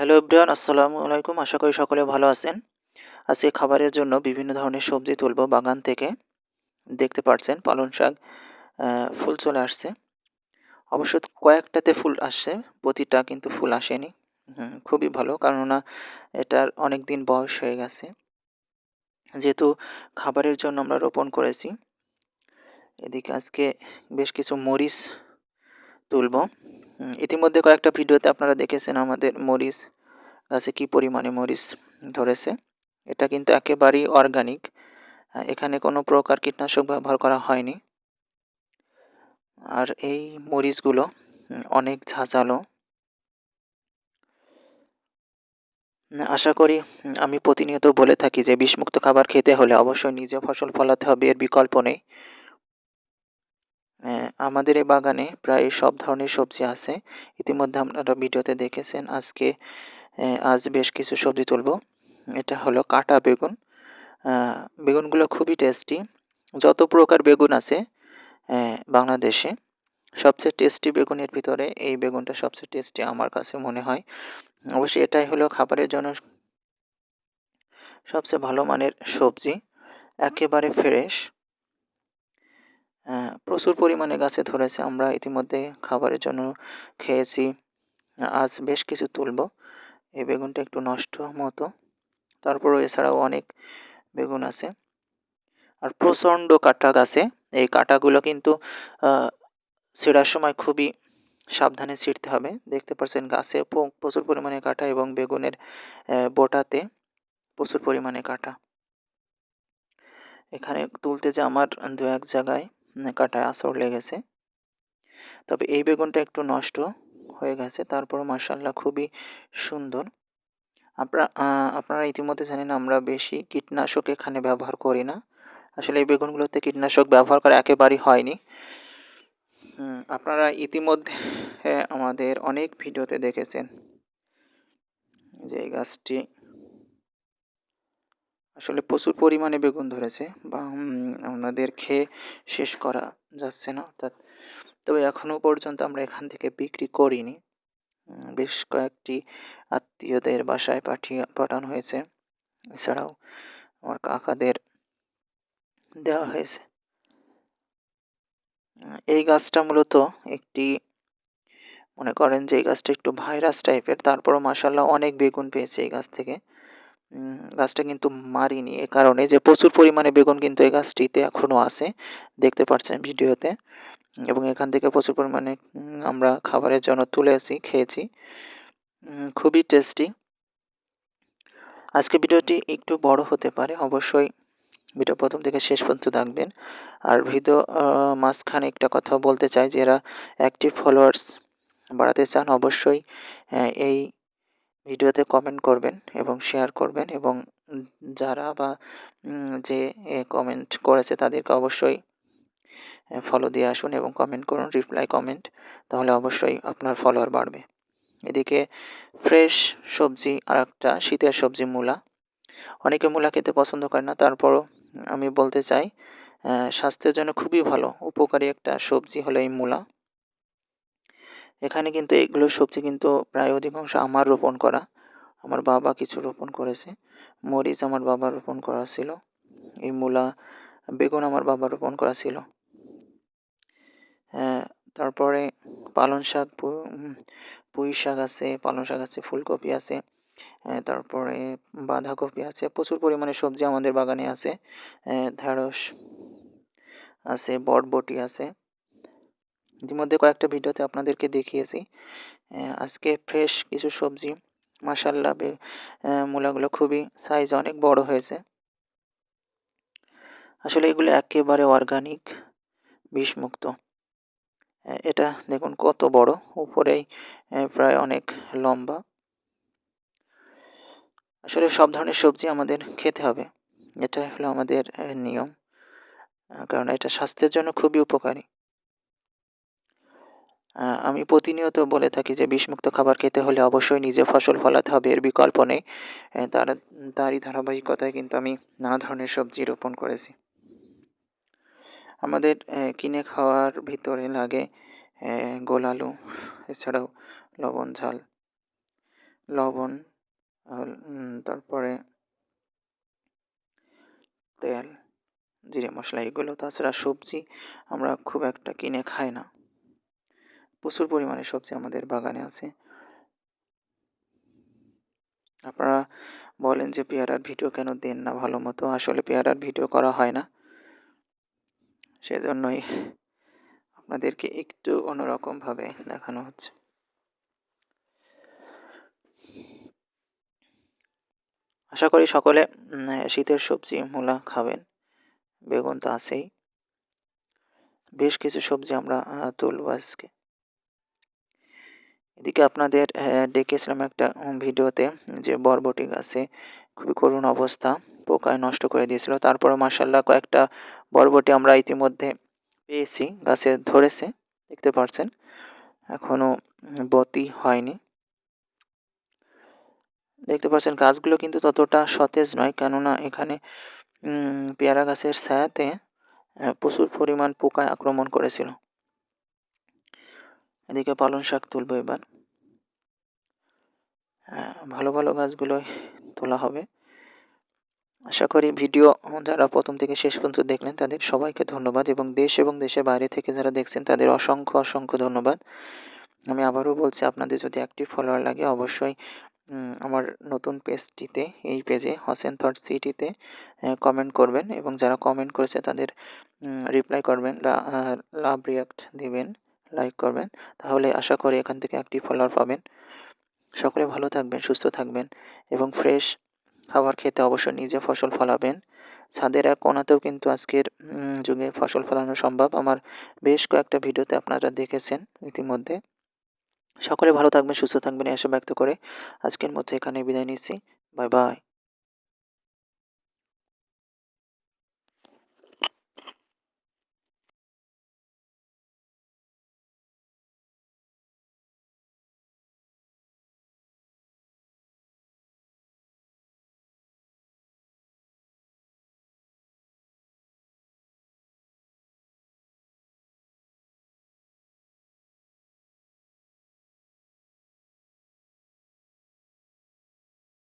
Hello everyone, আসসালামু আলাইকুম। আশা করি সকলে ভালো আছেন। আজকে খাবারের জন্য বিভিন্ন ধরনের সবজি তুলব বাগান থেকে। দেখতে পাচ্ছেন পালং শাক ফুল চলে আসছে। অবশ্য কয়েকটাতে ফুল আসছে, প্রতিটা কিন্তু ফুল আসেনি। খুবই ভালো কেননা এটার অনেক দিন বয়স হয়ে গেছে। যেহেতু খাবারের জন্য আমরা রোপণ করেছি, এদিকে আজকে বেশ কিছু মরিচ তুলব। ইতিমধ্যে কয়েকটা ভিডিওতে আপনারা দেখেছেন আমাদের মরিচ গাছে কি পরিমাণে মরিচ ধরেছে। এটা কিন্তু একেবারেই অর্গানিক এখানে কোনো প্রকার কীটনাশক ব্যবহার করা হয়নি। আর এই মরিচগুলো অনেক ঝাঁঝালো। আশা করি আমি প্রতিনিয়ত বলে থাকি যে বিষমুক্ত খাবার খেতে হলে অবশ্যই নিজে ফসল ফলাতে হবে, এর বিকল্প নেই। আমাদের এই বাগানে প্রায় সব ধরনের সবজি আছে। ইতিমধ্যে আপনারা ভিডিওতে দেখেছেন, আজকে আজ বেশ কিছু সবজি তুলব। এটা হলো কাটা বেগুন। বেগুনগুলো খুবই টেস্টি। যত প্রকার বেগুন আছে বাংলাদেশে, সবচেয়ে টেস্টি বেগুনের ভিতরে এই বেগুনটা সবচেয়ে টেস্টি আমার কাছে মনে হয়। অবশ্যই এটাই হলো খাবারের জন্য সবচেয়ে ভালো মানের সবজি। একেবারে ফ্রেশ। প্রচুর পরিমাণে গাছে ধরেছে। আমরা ইতিমধ্যে খাবারের জন্য খেয়েছি। আজ বেশ কিছু তুলব। এই বেগুনটা একটু নষ্ট মতো। তারপরও এছাড়াও অনেক বেগুন আছে। আর প্রচণ্ড কাটা গাছে। এই কাটাগুলো কিন্তু ছেঁড়ার সময় খুবই সাবধানে ছিঁড়তে হবে। দেখতে পাচ্ছেন গাছে প্রচুর পরিমাণে কাটা এবং বেগুনের বোটাতে প্রচুর পরিমাণে কাটা। এখানে তুলতে যে আমার দু এক জায়গায় কাটায় আঁচড় লেগেছে। তবে এই বেগুনটা একটু নষ্ট হয়ে গেছে তারপর মার্শাল্লাহ খুবই সুন্দর। আপনারা আপনারা ইতিমধ্যে জানেন আমরা বেশি কীটনাশক এখানে ব্যবহার করি না। আসলে এই বেগুনগুলোতে কীটনাশক ব্যবহার করা একেবারেই হয়নি। আপনারা ইতিমধ্যে আমাদের অনেক ভিডিওতে দেখেছেন যে গাছটি আসলে প্রচুর পরিমাণে বেগুন ধরেছে বা আমাদের খেয়ে শেষ করা যাচ্ছে না অর্থাৎ, তবে এখনও পর্যন্ত আমরা এখান থেকে বিক্রি করিনি। বেশ কয়েকটি আত্মীয়দের বাসায় পাঠিয়ে, পাঠানো হয়েছে। এছাড়াও আমার কাকাদের দেওয়া হয়েছে। এই গাছটা মূলত একটি, মনে করেন যে এই গাছটা একটু ভাইরাস টাইপের, তারপরও মাসাল্লাহ অনেক বেগুন পেয়েছে এই গাছ থেকে। গাছটা কিন্তু মারিনি। এ কারণে যে প্রচুর পরিমাণে বেগুন কিন্তু এই গাছটিতে এখনও আছে, দেখতে পাচ্ছেন ভিডিওতে। এবং এখান থেকে প্রচুর পরিমাণে আমরা খাবারের জন্য তুলে তুলেছি খেয়েছি। খুবই টেস্টি আজকে ভিডিওটি একটু বড় হতে পারে, অবশ্যই ভিডিও প্রথম থেকে শেষ পর্যন্ত থাকবেন আর ভিডিও মাঝখানে একটা কথা বলতে চাই যারা অ্যাক্টিভ ফলোয়ার্স বাড়াতে চান, অবশ্যই এই ভিডিওতে কমেন্ট করবেন এবং শেয়ার করবেন এবং যারা বা যে কমেন্ট করেছে তাদেরকে অবশ্যই ফলো দিয়ে আসুন এবং কমেন্ট করুন রিপ্লাই কমেন্ট তাহলে অবশ্যই আপনার ফলোয়ার বাড়বে। এদিকে ফ্রেশ সবজি আর একটা শীতের সবজি মূলা। অনেকে মূলা খেতে পছন্দ করে না, তারপরও আমি বলতে চাই স্বাস্থ্যের জন্য খুবই ভালো, উপকারী একটা সবজি হলো এই মূলা। এখানে কিন্তু এগুলো সবজি কিন্তু প্রায় অধিকাংশ আমার রোপণ করা। আমার বাবা কিছু রোপণ করেছে। মরিচ আমার বাবা রোপণ করা ছিল। এই মূলা, বেগুন আমার বাবা রোপণ করা ছিল। তারপরে পালং শাক পুঁই শাক আছে, পালং শাক আছে, ফুলকপি আছে তারপরে বাঁধাকপি আছে, প্রচুর পরিমাণে সবজি আমাদের বাগানে আছে ঢ্যাঁড়স আছে বটবটি আছে। ইতিমধ্যে কয়েকটা ভিডিওতে আপনাদেরকে দেখিয়েছি। আজকে ফ্রেশ কিছু সবজি মাসাল্লা মূলাগুলো খুবই সাইজ অনেক বড় হয়েছে। আসলে এগুলো একেবারে অর্গানিক বিষমুক্ত। এটা দেখুন কত বড় উপরেই প্রায় অনেক লম্বা। আসলে সব ধরনের সবজি আমাদের খেতে হবে। এটা হলো আমাদের নিয়ম। কারণ এটা স্বাস্থ্যের জন্য খুবই উপকারী। আমি প্রতিনিয়ত বলে থাকি যে বিষমুক্ত খাবার খেতে হলে অবশ্যই নিজে ফসল ফলাতে হবে, এর বিকল্প নেই। তার, তারই ধারাবাহিকতায় কিন্তু আমি নানা ধরনের সবজি রোপণ করেছি। আমাদের কিনে খাওয়ার ভিতরে লাগে গোল আলু, এছাড়াও লবণ, ঝাল, লবণ তারপরে তেল, জিরে মশলা, এগুলো, তাছাড়া সবজি আমরা খুব একটা কিনে খাই না। প্রচুর পরিমাণে সবজি আমাদের বাগানে আছে। আপনারা বলেন যে পেয়ারার ভিডিও কেন দেন না ভালো মতো? আসলে পেয়ারার ভিডিও করা হয় না। সেজন্যই আপনাদেরকে একটু অন্যরকমভাবে দেখানো হচ্ছে। আশা করি সকলে শীতের সবজি মূলা খাবেন। বেগুন তো আছেই। বেশ কিছু সবজি আমরা তুলব আজকে। এদিকে আপনাদের ডেকেছিলাম একটা ভিডিওতে যে বরবটি গাছে খুবই করুণ অবস্থা, পোকায় নষ্ট করে দিয়েছিল। তারপরে মাসাল্লাহ কয়েকটা বরবটি আমরা ইতিমধ্যে পেয়েছি, গাছে ধরেছে, দেখতে পাচ্ছেন এখনও বতি হয়নি। দেখতে পাচ্ছেন গাছগুলো কিন্তু ততটা সতেজ নয়, কেননা এখানে পেয়ারা গাছের ছায়াতে প্রচুর পরিমাণ পোকা আক্রমণ করেছিল। এদিকে পালং শাক তুলবো এবার। ভালো ভালো গাছগুলোই তোলা হবে। আশা করি ভিডিও যারা প্রথম থেকে শেষ পর্যন্ত দেখলেন, তাদের সবাইকে ধন্যবাদ এবং দেশ এবং দেশের বাইরে থেকে যারা দেখছেন, তাদের অসংখ্য অসংখ্য ধন্যবাদ। আমি আবারও বলছি, আপনাদের যদি অ্যাক্টিভ ফলোয়ার লাগে, অবশ্যই আমার নতুন পেজটিতে এই পেজে হোসেন থট সিটিতে কমেন্ট করবেন এবং যারা কমেন্ট করেছে, তাদের রিপ্লাই করবেন লাভ রিয়াক্ট দিবেন লাইক করবেন। তাহলে আশা করি এখান থেকে অ্যাক্টিভ ফলোয়ার পাবেন। সকলে ভালো থাকবেন, সুস্থ থাকবেন এবং ফ্রেশ খাবার খেতে অবশ্যই নিজে ফসল ফলাবেন। ছাদের এক কোনাতেও কিন্তু আজকের যুগে ফসল ফলানো সম্ভব। আমার বেশ কয়েকটা ভিডিওতে আপনারা দেখেছেন ইতিমধ্যে। সকলে ভালো থাকবেন, সুস্থ থাকবেন এসব ব্যক্ত করে আজকের মতো এখানে বিদায় নিচ্ছি। Bye bye.